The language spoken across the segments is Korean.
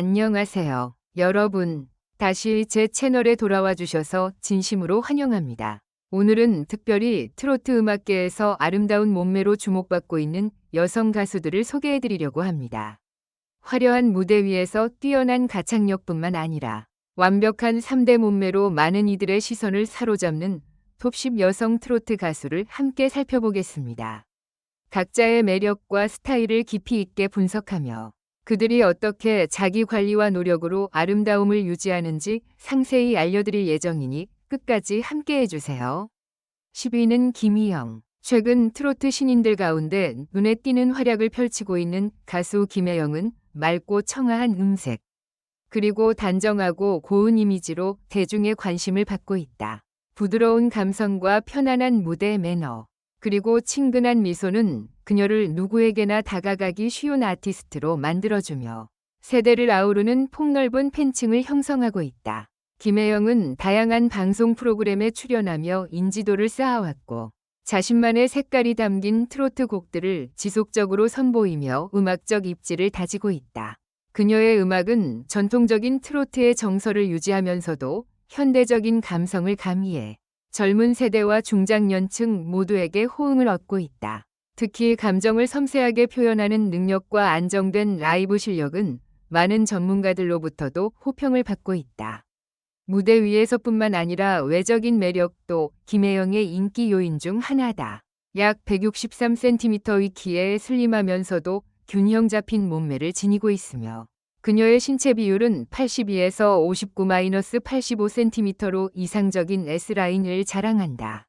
안녕하세요. 여러분, 다시 제 채널에 돌아와 주셔서 진심으로 환영합니다. 오늘은 특별히 트로트 음악계에서 아름다운 몸매로 주목받고 있는 여성 가수들을 소개해 드리려고 합니다. 화려한 무대 위에서 뛰어난 가창력뿐만 아니라 완벽한 3대 몸매로 많은 이들의 시선을 사로잡는 톱10 여성 트로트 가수를 함께 살펴보겠습니다. 각자의 매력과 스타일을 깊이 있게 분석하며 그들이 어떻게 자기 관리와 노력으로 아름다움을 유지하는지 상세히 알려드릴 예정이니 끝까지 함께 해주세요. 10위는 김희영. 최근 트로트 신인들 가운데 눈에 띄는 활약을 펼치고 있는 가수 김혜영은 맑고 청아한 음색, 그리고 단정하고 고운 이미지로 대중의 관심을 받고 있다. 부드러운 감성과 편안한 무대 매너, 그리고 친근한 미소는 그녀를 누구에게나 다가가기 쉬운 아티스트로 만들어주며 세대를 아우르는 폭넓은 팬층을 형성하고 있다. 김혜영은 다양한 방송 프로그램에 출연하며 인지도를 쌓아왔고 자신만의 색깔이 담긴 트로트 곡들을 지속적으로 선보이며 음악적 입지를 다지고 있다. 그녀의 음악은 전통적인 트로트의 정서를 유지하면서도 현대적인 감성을 가미해 젊은 세대와 중장년층 모두에게 호응을 얻고 있다. 특히 감정을 섬세하게 표현하는 능력과 안정된 라이브 실력은 많은 전문가들로부터도 호평을 받고 있다. 무대 위에서뿐만 아니라 외적인 매력도 김혜영의 인기 요인 중 하나다. 약 163cm의 키에 슬림하면서도 균형 잡힌 몸매를 지니고 있으며 그녀의 신체 비율은 82에서 59-85cm로 이상적인 S라인을 자랑한다.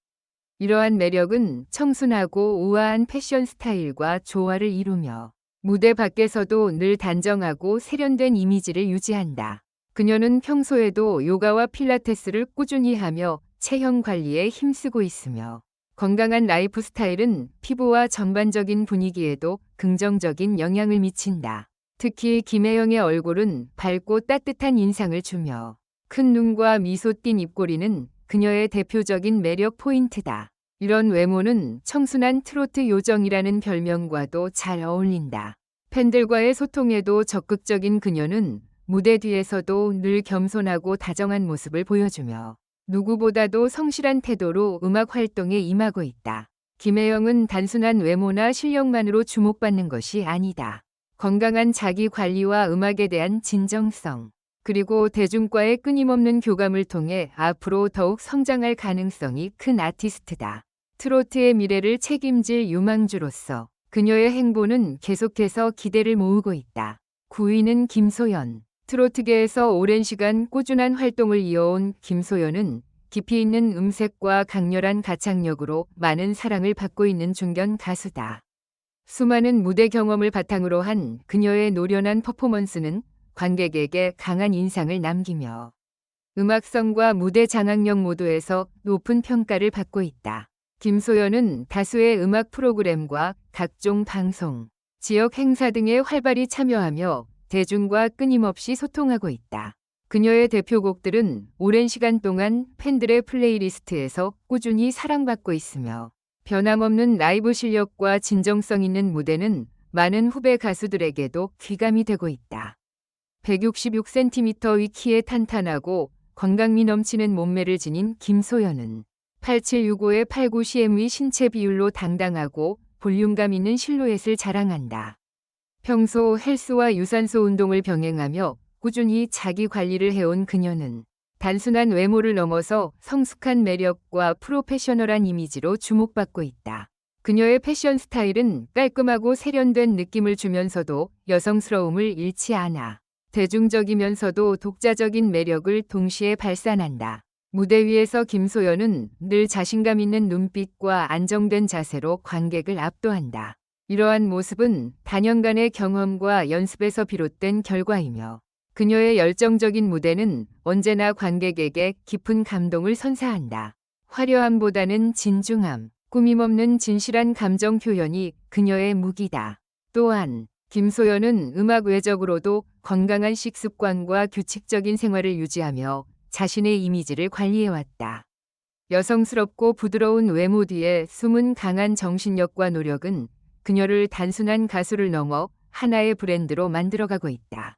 이러한 매력은 청순하고 우아한 패션 스타일과 조화를 이루며 무대 밖에서도 늘 단정하고 세련된 이미지를 유지한다. 그녀는 평소에도 요가와 필라테스를 꾸준히 하며 체형 관리에 힘쓰고 있으며 건강한 라이프 스타일은 피부와 전반적인 분위기에도 긍정적인 영향을 미친다. 특히 김혜영의 얼굴은 밝고 따뜻한 인상을 주며 큰 눈과 미소 띤 입꼬리는 그녀의 대표적인 매력 포인트다. 이런 외모는 청순한 트로트 요정이라는 별명과도 잘 어울린다. 팬들과의 소통에도 적극적인 그녀는 무대 뒤에서도 늘 겸손하고 다정한 모습을 보여주며 누구보다도 성실한 태도로 음악 활동에 임하고 있다. 김혜영은 단순한 외모나 실력만으로 주목받는 것이 아니다. 건강한 자기 관리와 음악에 대한 진정성, 그리고 대중과의 끊임없는 교감을 통해 앞으로 더욱 성장할 가능성이 큰 아티스트다. 트로트의 미래를 책임질 유망주로서 그녀의 행보는 계속해서 기대를 모으고 있다. 9위는 김소연. 트로트계에서 오랜 시간 꾸준한 활동을 이어온 김소연은 깊이 있는 음색과 강렬한 가창력으로 많은 사랑을 받고 있는 중견 가수다. 수많은 무대 경험을 바탕으로 한 그녀의 노련한 퍼포먼스는 관객에게 강한 인상을 남기며 음악성과 무대 장악력 모두에서 높은 평가를 받고 있다. 김소연은 다수의 음악 프로그램과 각종 방송, 지역 행사 등에 활발히 참여하며 대중과 끊임없이 소통하고 있다. 그녀의 대표곡들은 오랜 시간 동안 팬들의 플레이리스트에서 꾸준히 사랑받고 있으며 변함없는 라이브 실력과 진정성 있는 무대는 많은 후배 가수들에게도 귀감이 되고 있다. 166cm의 키에 탄탄하고 건강미 넘치는 몸매를 지닌 김소연은 8765의 89cm의 신체 비율로 당당하고 볼륨감 있는 실루엣을 자랑한다. 평소 헬스와 유산소 운동을 병행하며 꾸준히 자기 관리를 해온 그녀는 단순한 외모를 넘어서 성숙한 매력과 프로페셔널한 이미지로 주목받고 있다. 그녀의 패션 스타일은 깔끔하고 세련된 느낌을 주면서도 여성스러움을 잃지 않아 대중적이면서도 독자적인 매력을 동시에 발산한다. 무대 위에서 김소연은 늘 자신감 있는 눈빛과 안정된 자세로 관객을 압도한다. 이러한 모습은 단연간의 경험과 연습에서 비롯된 결과이며 그녀의 열정적인 무대는 언제나 관객에게 깊은 감동을 선사한다. 화려함보다는 진중함, 꾸밈없는 진실한 감정 표현이 그녀의 무기다. 또한 김소연은 음악 외적으로도 건강한 식습관과 규칙적인 생활을 유지하며 자신의 이미지를 관리해왔다. 여성스럽고 부드러운 외모 뒤에 숨은 강한 정신력과 노력은 그녀를 단순한 가수를 넘어 하나의 브랜드로 만들어가고 있다.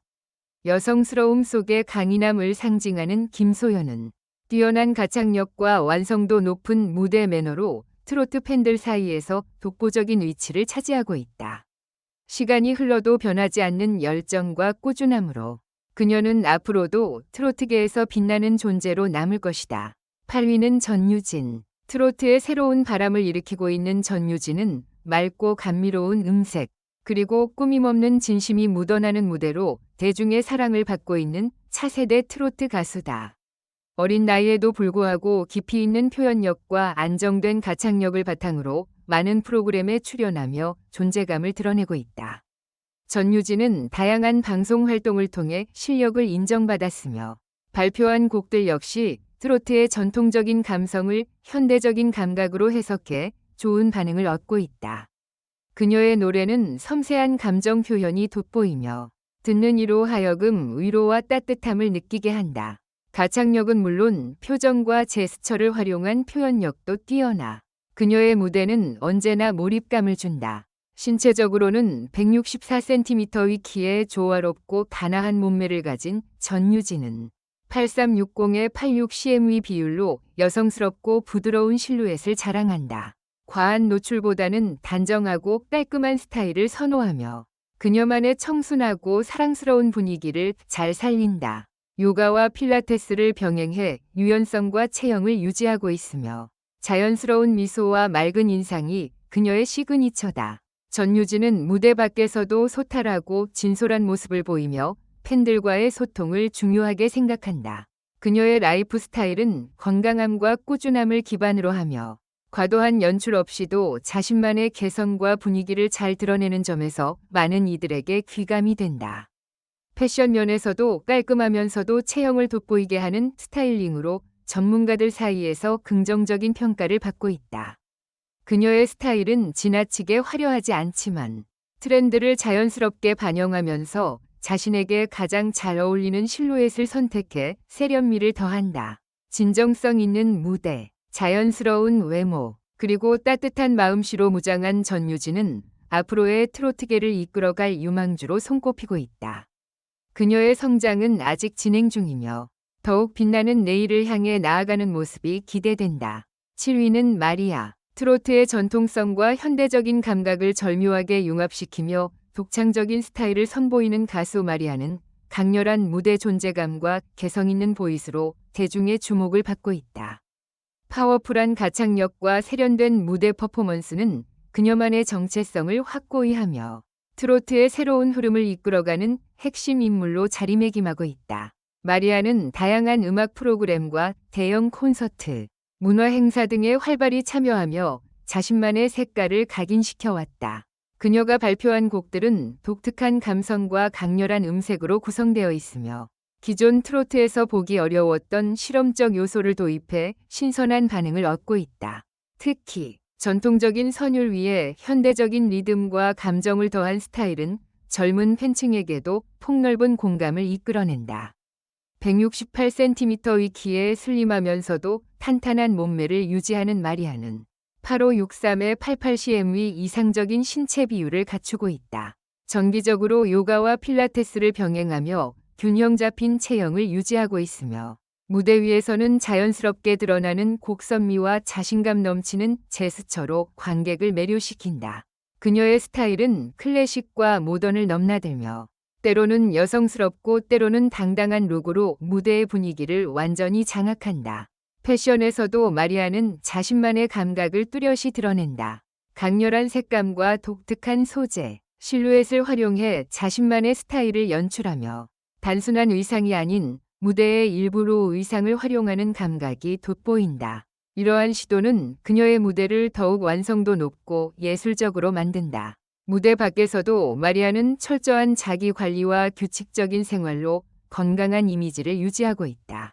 여성스러움 속의 강인함을 상징하는 김소연은 뛰어난 가창력과 완성도 높은 무대 매너로 트로트 팬들 사이에서 독보적인 위치를 차지하고 있다. 시간이 흘러도 변하지 않는 열정과 꾸준함으로 그녀는 앞으로도 트로트계에서 빛나는 존재로 남을 것이다. 8위는 전유진. 트로트의 새로운 바람을 일으키고 있는 전유진은 맑고 감미로운 음색, 그리고 꾸밈없는 진심이 묻어나는 무대로 대중의 사랑을 받고 있는 차세대 트로트 가수다. 어린 나이에도 불구하고 깊이 있는 표현력과 안정된 가창력을 바탕으로 많은 프로그램에 출연하며 존재감을 드러내고 있다. 전유진은 다양한 방송 활동을 통해 실력을 인정받았으며 발표한 곡들 역시 트로트의 전통적인 감성을 현대적인 감각으로 해석해 좋은 반응을 얻고 있다. 그녀의 노래는 섬세한 감정 표현이 돋보이며 듣는 이로 하여금 위로와 따뜻함을 느끼게 한다. 가창력은 물론 표정과 제스처를 활용한 표현력도 뛰어나 그녀의 무대는 언제나 몰입감을 준다. 신체적으로는 164cm의 키에 조화롭고 단아한 몸매를 가진 전유진은 8360의 86cm의 비율로 여성스럽고 부드러운 실루엣을 자랑한다. 과한 노출보다는 단정하고 깔끔한 스타일을 선호하며 그녀만의 청순하고 사랑스러운 분위기를 잘 살린다. 요가와 필라테스를 병행해 유연성과 체형을 유지하고 있으며 자연스러운 미소와 맑은 인상이 그녀의 시그니처다. 전유진은 무대 밖에서도 소탈하고 진솔한 모습을 보이며 팬들과의 소통을 중요하게 생각한다. 그녀의 라이프 스타일은 건강함과 꾸준함을 기반으로 하며 과도한 연출 없이도 자신만의 개성과 분위기를 잘 드러내는 점에서 많은 이들에게 귀감이 된다. 패션 면에서도 깔끔하면서도 체형을 돋보이게 하는 스타일링으로 전문가들 사이에서 긍정적인 평가를 받고 있다. 그녀의 스타일은 지나치게 화려하지 않지만 트렌드를 자연스럽게 반영하면서 자신에게 가장 잘 어울리는 실루엣을 선택해 세련미를 더한다. 진정성 있는 무대, 자연스러운 외모, 그리고 따뜻한 마음씨로 무장한 전유진은 앞으로의 트로트계를 이끌어갈 유망주로 손꼽히고 있다. 그녀의 성장은 아직 진행 중이며 더욱 빛나는 내일을 향해 나아가는 모습이 기대된다. 7위는 마리아. 트로트의 전통성과 현대적인 감각을 절묘하게 융합시키며 독창적인 스타일을 선보이는 가수 마리아는 강렬한 무대 존재감과 개성 있는 보이스로 대중의 주목을 받고 있다. 파워풀한 가창력과 세련된 무대 퍼포먼스는 그녀만의 정체성을 확고히 하며 트로트의 새로운 흐름을 이끌어가는 핵심 인물로 자리매김하고 있다. 마리아는 다양한 음악 프로그램과 대형 콘서트, 문화 행사 등에 활발히 참여하며 자신만의 색깔을 각인시켜 왔다. 그녀가 발표한 곡들은 독특한 감성과 강렬한 음색으로 구성되어 있으며 기존 트로트에서 보기 어려웠던 실험적 요소를 도입해 신선한 반응을 얻고 있다. 특히 전통적인 선율 위에 현대적인 리듬과 감정을 더한 스타일은 젊은 팬층에게도 폭넓은 공감을 이끌어낸다. 168cm의 키에 슬림하면서도 탄탄한 몸매를 유지하는 마리아는 8563의 88cm의 이상적인 신체 비율을 갖추고 있다. 정기적으로 요가와 필라테스를 병행하며 균형 잡힌 체형을 유지하고 있으며 무대 위에서는 자연스럽게 드러나는 곡선미와 자신감 넘치는 제스처로 관객을 매료시킨다. 그녀의 스타일은 클래식과 모던을 넘나들며 때로는 여성스럽고 때로는 당당한 룩으로 무대의 분위기를 완전히 장악한다. 패션에서도 마리아는 자신만의 감각을 뚜렷이 드러낸다. 강렬한 색감과 독특한 소재, 실루엣을 활용해 자신만의 스타일을 연출하며 단순한 의상이 아닌 무대의 일부로 의상을 활용하는 감각이 돋보인다. 이러한 시도는 그녀의 무대를 더욱 완성도 높고 예술적으로 만든다. 무대 밖에서도 마리아는 철저한 자기 관리와 규칙적인 생활로 건강한 이미지를 유지하고 있다.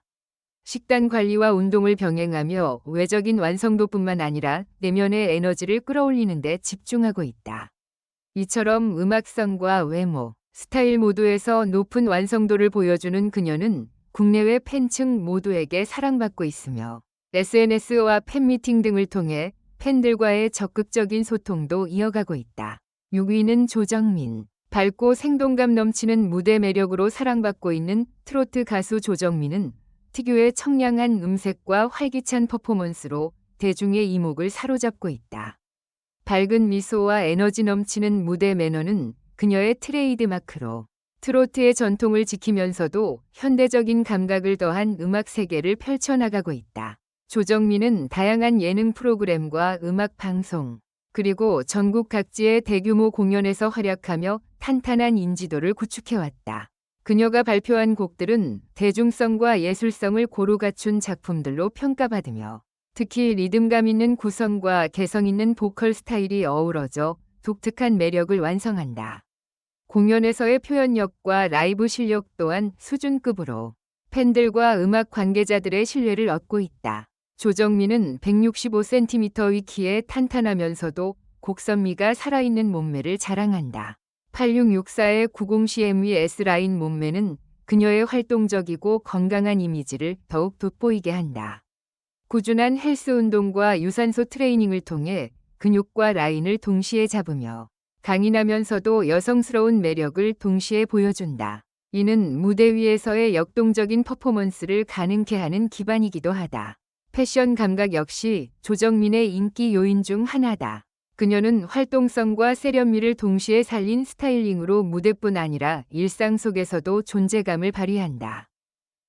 식단 관리와 운동을 병행하며 외적인 완성도뿐만 아니라 내면의 에너지를 끌어올리는 데 집중하고 있다. 이처럼 음악성과 외모, 스타일 모두에서 높은 완성도를 보여주는 그녀는 국내외 팬층 모두에게 사랑받고 있으며 SNS와 팬미팅 등을 통해 팬들과의 적극적인 소통도 이어가고 있다. 6위는 조정민. 밝고 생동감 넘치는 무대 매력으로 사랑받고 있는 트로트 가수 조정민은 특유의 청량한 음색과 활기찬 퍼포먼스로 대중의 이목을 사로잡고 있다. 밝은 미소와 에너지 넘치는 무대 매너는 그녀의 트레이드 마크로 트로트의 전통을 지키면서도 현대적인 감각을 더한 음악 세계를 펼쳐나가고 있다. 조정민은 다양한 예능 프로그램과 음악 방송, 그리고 전국 각지의 대규모 공연에서 활약하며 탄탄한 인지도를 구축해왔다. 그녀가 발표한 곡들은 대중성과 예술성을 고루 갖춘 작품들로 평가받으며 특히 리듬감 있는 구성과 개성 있는 보컬 스타일이 어우러져 독특한 매력을 완성한다. 공연에서의 표현력과 라이브 실력 또한 수준급으로 팬들과 음악 관계자들의 신뢰를 얻고 있다. 조정민은 165cm 키에 탄탄하면서도 곡선미가 살아있는 몸매를 자랑한다. 8664의 90cm S라인 몸매는 그녀의 활동적이고 건강한 이미지를 더욱 돋보이게 한다. 꾸준한 헬스 운동과 유산소 트레이닝을 통해 근육과 라인을 동시에 잡으며 강인하면서도 여성스러운 매력을 동시에 보여준다. 이는 무대 위에서의 역동적인 퍼포먼스를 가능케 하는 기반이기도 하다. 패션 감각 역시 조정민의 인기 요인 중 하나다. 그녀는 활동성과 세련미를 동시에 살린 스타일링으로 무대뿐 아니라 일상 속에서도 존재감을 발휘한다.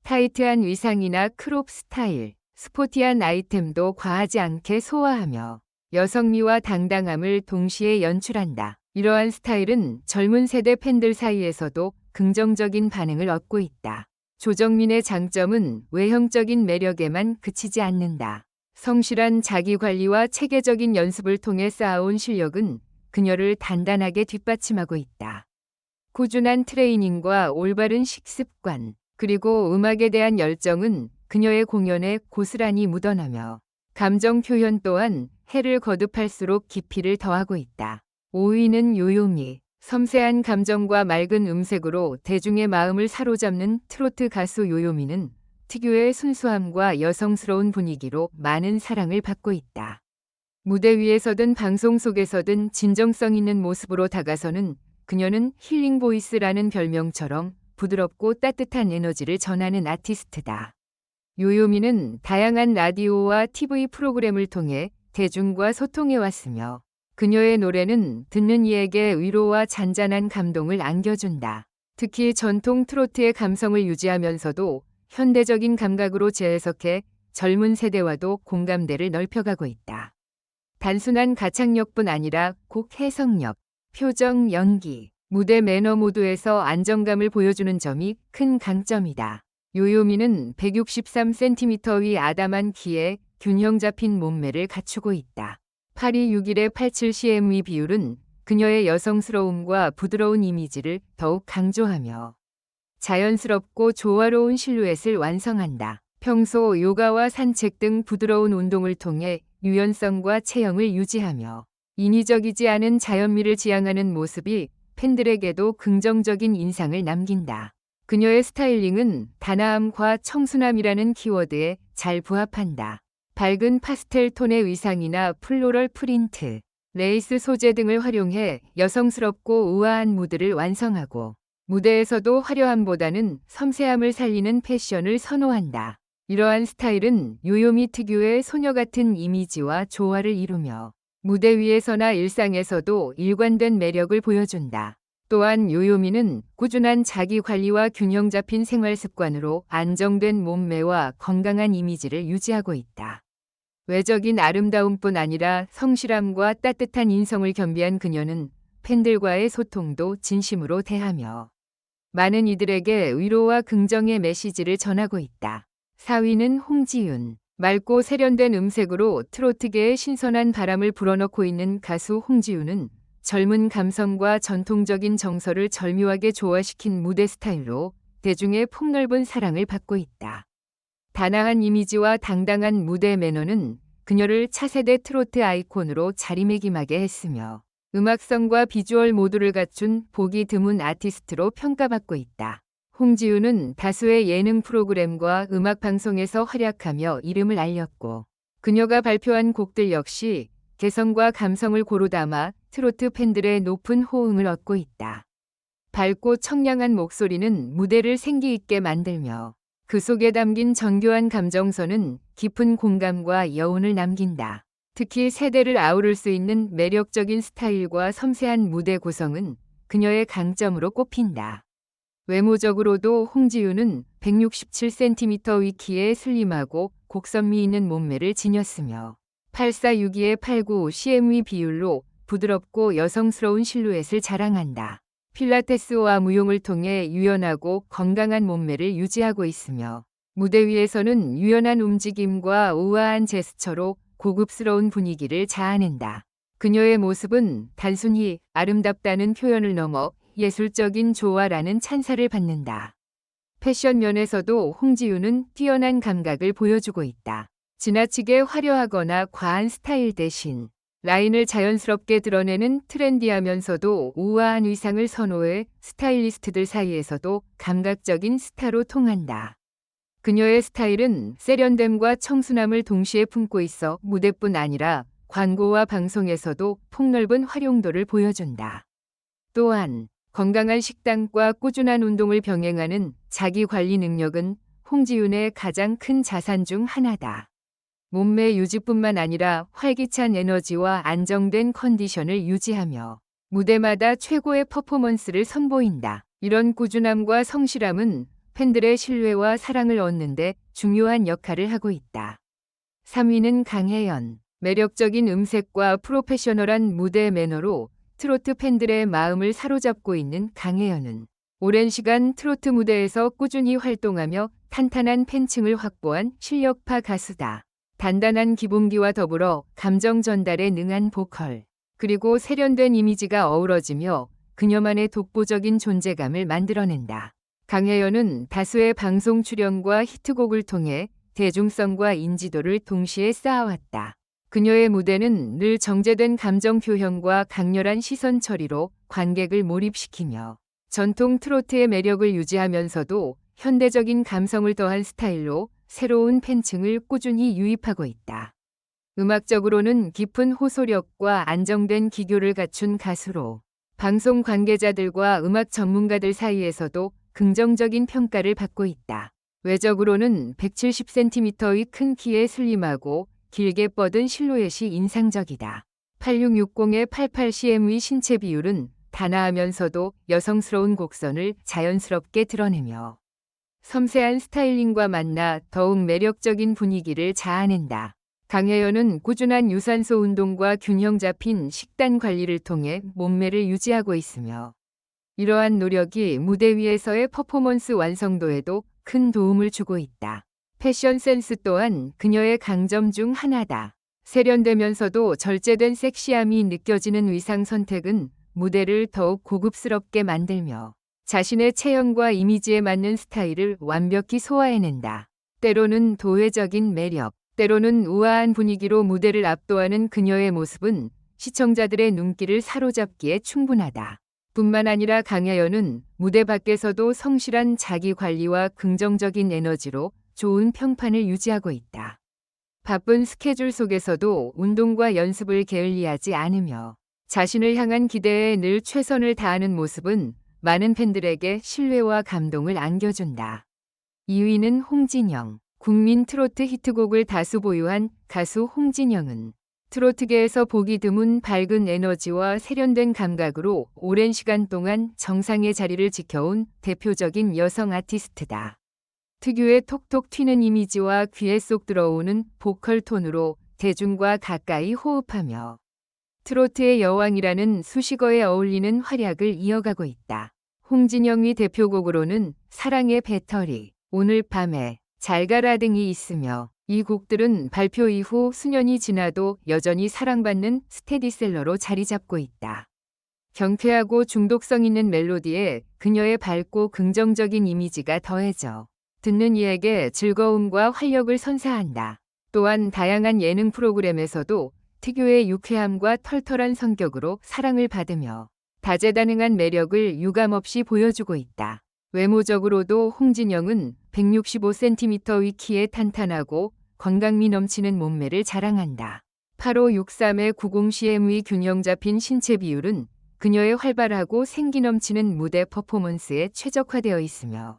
타이트한 위상이나 크롭 스타일, 스포티한 아이템도 과하지 않게 소화하며 여성미와 당당함을 동시에 연출한다. 이러한 스타일은 젊은 세대 팬들 사이에서도 긍정적인 반응을 얻고 있다. 조정민의 장점은 외형적인 매력에만 그치지 않는다. 성실한 자기 관리와 체계적인 연습을 통해 쌓아온 실력은 그녀를 단단하게 뒷받침하고 있다. 꾸준한 트레이닝과 올바른 식습관, 그리고 음악에 대한 열정은 그녀의 공연에 고스란히 묻어나며 감정 표현 또한 해를 거듭할수록 깊이를 더하고 있다. 5위는 요요미. 섬세한 감정과 맑은 음색으로 대중의 마음을 사로잡는 트로트 가수 요요미는 특유의 순수함과 여성스러운 분위기로 많은 사랑을 받고 있다. 무대 위에서든 방송 속에서든 진정성 있는 모습으로 다가서는 그녀는 힐링 보이스라는 별명처럼 부드럽고 따뜻한 에너지를 전하는 아티스트다. 요요미는 다양한 라디오와 TV 프로그램을 통해 대중과 소통해 왔으며 그녀의 노래는 듣는 이에게 위로와 잔잔한 감동을 안겨준다. 특히 전통 트로트의 감성을 유지하면서도 현대적인 감각으로 재해석해 젊은 세대와도 공감대를 넓혀가고 있다. 단순한 가창력뿐 아니라 곡 해석력, 표정, 연기, 무대 매너 모두에서 안정감을 보여주는 점이 큰 강점이다. 요요미는 163cm 위 아담한 키에 균형 잡힌 몸매를 갖추고 있다. 8261의 87cm의 비율은 그녀의 여성스러움과 부드러운 이미지를 더욱 강조하며 자연스럽고 조화로운 실루엣을 완성한다. 평소 요가와 산책 등 부드러운 운동을 통해 유연성과 체형을 유지하며 인위적이지 않은 자연미를 지향하는 모습이 팬들에게도 긍정적인 인상을 남긴다. 그녀의 스타일링은 단아함과 청순함이라는 키워드에 잘 부합한다. 밝은 파스텔 톤의 의상이나 플로럴 프린트, 레이스 소재 등을 활용해 여성스럽고 우아한 무드를 완성하고 무대에서도 화려함보다는 섬세함을 살리는 패션을 선호한다. 이러한 스타일은 요요미 특유의 소녀 같은 이미지와 조화를 이루며 무대 위에서나 일상에서도 일관된 매력을 보여준다. 또한 요요미는 꾸준한 자기 관리와 균형 잡힌 생활 습관으로 안정된 몸매와 건강한 이미지를 유지하고 있다. 외적인 아름다움뿐 아니라 성실함과 따뜻한 인성을 겸비한 그녀는 팬들과의 소통도 진심으로 대하며 많은 이들에게 위로와 긍정의 메시지를 전하고 있다. 4위는 홍지윤. 맑고 세련된 음색으로 트로트계에 신선한 바람을 불어넣고 있는 가수 홍지윤은 젊은 감성과 전통적인 정서를 절묘하게 조화시킨 무대 스타일로 대중의 폭넓은 사랑을 받고 있다. 단아한 이미지와 당당한 무대 매너는 그녀를 차세대 트로트 아이콘으로 자리매김하게 했으며 음악성과 비주얼 모두를 갖춘 보기 드문 아티스트로 평가받고 있다. 홍지우는 다수의 예능 프로그램과 음악 방송에서 활약하며 이름을 알렸고 그녀가 발표한 곡들 역시 개성과 감성을 고루 담아 트로트 팬들의 높은 호응을 얻고 있다. 밝고 청량한 목소리는 무대를 생기 있게 만들며 그 속에 담긴 정교한 감정선은 깊은 공감과 여운을 남긴다. 특히 세대를 아우를 수 있는 매력적인 스타일과 섬세한 무대 구성은 그녀의 강점으로 꼽힌다. 외모적으로도 홍지윤은 167cm 위 키에 슬림하고 곡선미 있는 몸매를 지녔으며 8462의 89 CMV 비율로 부드럽고 여성스러운 실루엣을 자랑한다. 필라테스와 무용을 통해 유연하고 건강한 몸매를 유지하고 있으며 무대 위에서는 유연한 움직임과 우아한 제스처로 고급스러운 분위기를 자아낸다. 그녀의 모습은 단순히 아름답다는 표현을 넘어 예술적인 조화라는 찬사를 받는다. 패션 면에서도 홍지윤은 뛰어난 감각을 보여주고 있다. 지나치게 화려하거나 과한 스타일 대신 라인을 자연스럽게 드러내는 트렌디하면서도 우아한 의상을 선호해 스타일리스트들 사이에서도 감각적인 스타로 통한다. 그녀의 스타일은 세련됨과 청순함을 동시에 품고 있어 무대뿐 아니라 광고와 방송에서도 폭넓은 활용도를 보여준다. 또한 건강한 식단과 꾸준한 운동을 병행하는 자기 관리 능력은 홍지윤의 가장 큰 자산 중 하나다. 몸매 유지뿐만 아니라 활기찬 에너지와 안정된 컨디션을 유지하며 무대마다 최고의 퍼포먼스를 선보인다. 이런 꾸준함과 성실함은 팬들의 신뢰와 사랑을 얻는데 중요한 역할을 하고 있다. 3위는 강혜연. 매력적인 음색과 프로페셔널한 무대 매너로 트로트 팬들의 마음을 사로잡고 있는 강혜연은 오랜 시간 트로트 무대에서 꾸준히 활동하며 탄탄한 팬층을 확보한 실력파 가수다. 단단한 기본기와 더불어 감정 전달에 능한 보컬, 그리고 세련된 이미지가 어우러지며 그녀만의 독보적인 존재감을 만들어낸다. 강혜연은 다수의 방송 출연과 히트곡을 통해 대중성과 인지도를 동시에 쌓아왔다. 그녀의 무대는 늘 정제된 감정 표현과 강렬한 시선 처리로 관객을 몰입시키며 전통 트로트의 매력을 유지하면서도 현대적인 감성을 더한 스타일로 새로운 팬층을 꾸준히 유입하고 있다. 음악적으로는 깊은 호소력과 안정된 기교를 갖춘 가수로 방송 관계자들과 음악 전문가들 사이에서도 긍정적인 평가를 받고 있다. 외적으로는 170cm의 큰 키에 슬림하고 길게 뻗은 실루엣이 인상적이다. 8660의 88cm의 신체 비율은 단아하면서도 여성스러운 곡선을 자연스럽게 드러내며 섬세한 스타일링과 만나 더욱 매력적인 분위기를 자아낸다. 강혜연은 꾸준한 유산소 운동과 균형 잡힌 식단 관리를 통해 몸매를 유지하고 있으며 이러한 노력이 무대 위에서의 퍼포먼스 완성도에도 큰 도움을 주고 있다. 패션 센스 또한 그녀의 강점 중 하나다. 세련되면서도 절제된 섹시함이 느껴지는 의상 선택은 무대를 더욱 고급스럽게 만들며 자신의 체형과 이미지에 맞는 스타일을 완벽히 소화해낸다. 때로는 도회적인 매력, 때로는 우아한 분위기로 무대를 압도하는 그녀의 모습은 시청자들의 눈길을 사로잡기에 충분하다. 뿐만 아니라 강혜연은 무대 밖에서도 성실한 자기 관리와 긍정적인 에너지로 좋은 평판을 유지하고 있다. 바쁜 스케줄 속에서도 운동과 연습을 게을리하지 않으며 자신을 향한 기대에 늘 최선을 다하는 모습은 많은 팬들에게 신뢰와 감동을 안겨준다. 2위는 홍진영. 국민 트로트 히트곡을 다수 보유한 가수 홍진영은 트로트계에서 보기 드문 밝은 에너지와 세련된 감각으로 오랜 시간 동안 정상의 자리를 지켜온 대표적인 여성 아티스트다. 특유의 톡톡 튀는 이미지와 귀에 쏙 들어오는 보컬 톤으로 대중과 가까이 호흡하며 트로트의 여왕이라는 수식어에 어울리는 활약을 이어가고 있다. 홍진영의 대표곡으로는 사랑의 배터리, 오늘 밤에, 잘 가라 등이 있으며 이 곡들은 발표 이후 수년이 지나도 여전히 사랑받는 스테디셀러로 자리 잡고 있다. 경쾌하고 중독성 있는 멜로디에 그녀의 밝고 긍정적인 이미지가 더해져 듣는 이에게 즐거움과 활력을 선사한다. 또한 다양한 예능 프로그램에서도 특유의 유쾌함과 털털한 성격으로 사랑을 받으며 다재다능한 매력을 유감없이 보여주고 있다. 외모적으로도 홍진영은 165cm의 키에 탄탄하고 건강미 넘치는 몸매를 자랑한다. 8563의 90cm의 균형 잡힌 신체 비율은 그녀의 활발하고 생기 넘치는 무대 퍼포먼스에 최적화되어 있으며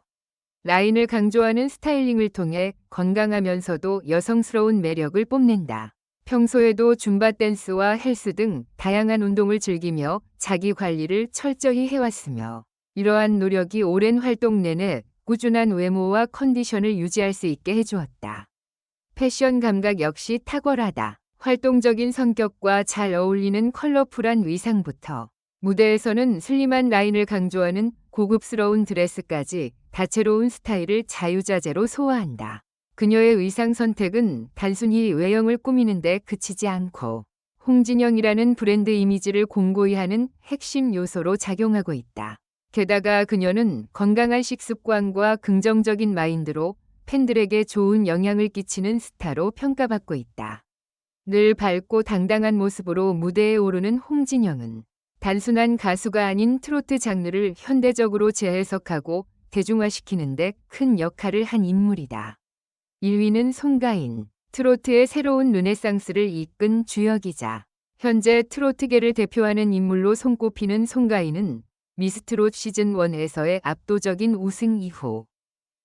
라인을 강조하는 스타일링을 통해 건강하면서도 여성스러운 매력을 뽐낸다. 평소에도 줌바 댄스와 헬스 등 다양한 운동을 즐기며 자기 관리를 철저히 해왔으며 이러한 노력이 오랜 활동 내내 꾸준한 외모와 컨디션을 유지할 수 있게 해주었다. 패션 감각 역시 탁월하다. 활동적인 성격과 잘 어울리는 컬러풀한 의상부터 무대에서는 슬림한 라인을 강조하는 고급스러운 드레스까지 다채로운 스타일을 자유자재로 소화한다. 그녀의 의상 선택은 단순히 외형을 꾸미는데 그치지 않고 홍진영이라는 브랜드 이미지를 공고히 하는 핵심 요소로 작용하고 있다. 게다가 그녀는 건강한 식습관과 긍정적인 마인드로 팬들에게 좋은 영향을 끼치는 스타로 평가받고 있다. 늘 밝고 당당한 모습으로 무대에 오르는 홍진영은 단순한 가수가 아닌 트로트 장르를 현대적으로 재해석하고 대중화시키는 데 큰 역할을 한 인물이다. 1위는 송가인, 트로트의 새로운 르네상스를 이끈 주역이자 현재 트로트계를 대표하는 인물로 손꼽히는 송가인은 미스트롯 시즌1에서의 압도적인 우승 이후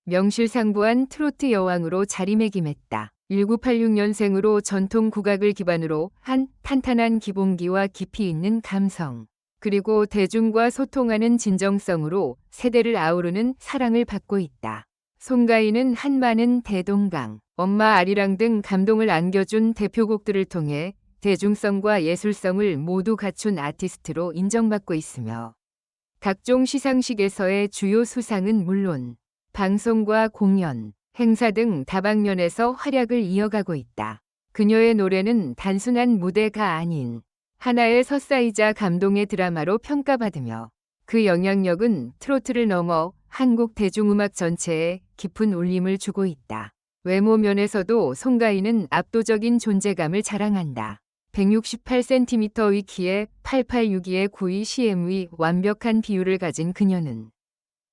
명실상부한 트로트 여왕으로 자리매김했다. 1986년생으로 전통 국악을 기반으로 한 탄탄한 기본기와 깊이 있는 감성, 그리고 대중과 소통하는 진정성으로 세대를 아우르는 사랑을 받고 있다. 송가인은 한마는 대동강, 엄마 아리랑 등 감동을 안겨준 대표곡들을 통해 대중성과 예술성을 모두 갖춘 아티스트로 인정받고 있으며 각종 시상식에서의 주요 수상은 물론 방송과 공연, 행사 등 다방면에서 활약을 이어가고 있다. 그녀의 노래는 단순한 무대가 아닌 하나의 서사이자 감동의 드라마로 평가받으며 그 영향력은 트로트를 넘어 한국 대중음악 전체에 깊은 울림을 주고 있다. 외모 면에서도 송가인은 압도적인 존재감을 자랑한다. 168cm의 키에 882의 92 CM의 완벽한 비율을 가진 그녀는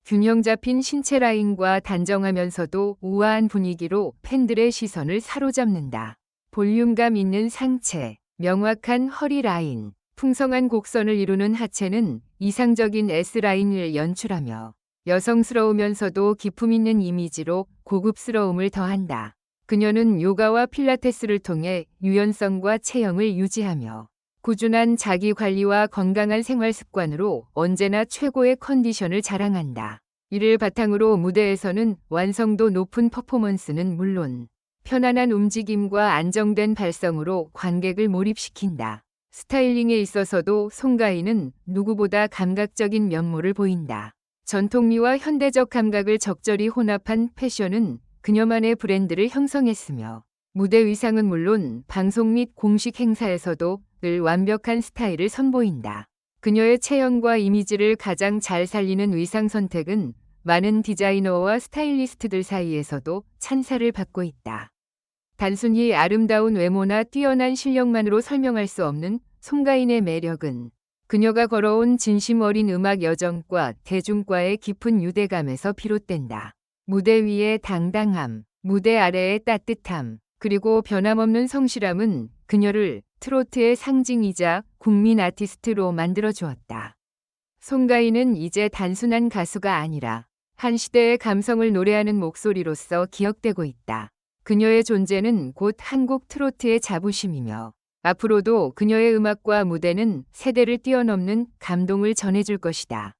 균형 잡힌 신체 라인과 단정하면서도 우아한 분위기로 팬들의 시선을 사로잡는다. 볼륨감 있는 상체, 명확한 허리 라인, 풍성한 곡선을 이루는 하체는 이상적인 S라인을 연출하며 여성스러우면서도 기품 있는 이미지로 고급스러움을 더한다. 그녀는 요가와 필라테스를 통해 유연성과 체형을 유지하며 꾸준한 자기 관리와 건강한 생활 습관으로 언제나 최고의 컨디션을 자랑한다. 이를 바탕으로 무대에서는 완성도 높은 퍼포먼스는 물론 편안한 움직임과 안정된 발성으로 관객을 몰입시킨다. 스타일링에 있어서도 송가인은 누구보다 감각적인 면모를 보인다. 전통미와 현대적 감각을 적절히 혼합한 패션은 그녀만의 브랜드를 형성했으며 무대 의상은 물론 방송 및 공식 행사에서도 늘 완벽한 스타일을 선보인다. 그녀의 체형과 이미지를 가장 잘 살리는 의상 선택은 많은 디자이너와 스타일리스트들 사이에서도 찬사를 받고 있다. 단순히 아름다운 외모나 뛰어난 실력만으로 설명할 수 없는 송가인의 매력은 그녀가 걸어온 진심 어린 음악 여정과 대중과의 깊은 유대감에서 비롯된다. 무대 위의 당당함, 무대 아래의 따뜻함, 그리고 변함없는 성실함은 그녀를 트로트의 상징이자 국민 아티스트로 만들어 주었다. 송가인은 이제 단순한 가수가 아니라 한 시대의 감성을 노래하는 목소리로서 기억되고 있다. 그녀의 존재는 곧 한국 트로트의 자부심이며 앞으로도 그녀의 음악과 무대는 세대를 뛰어넘는 감동을 전해줄 것이다.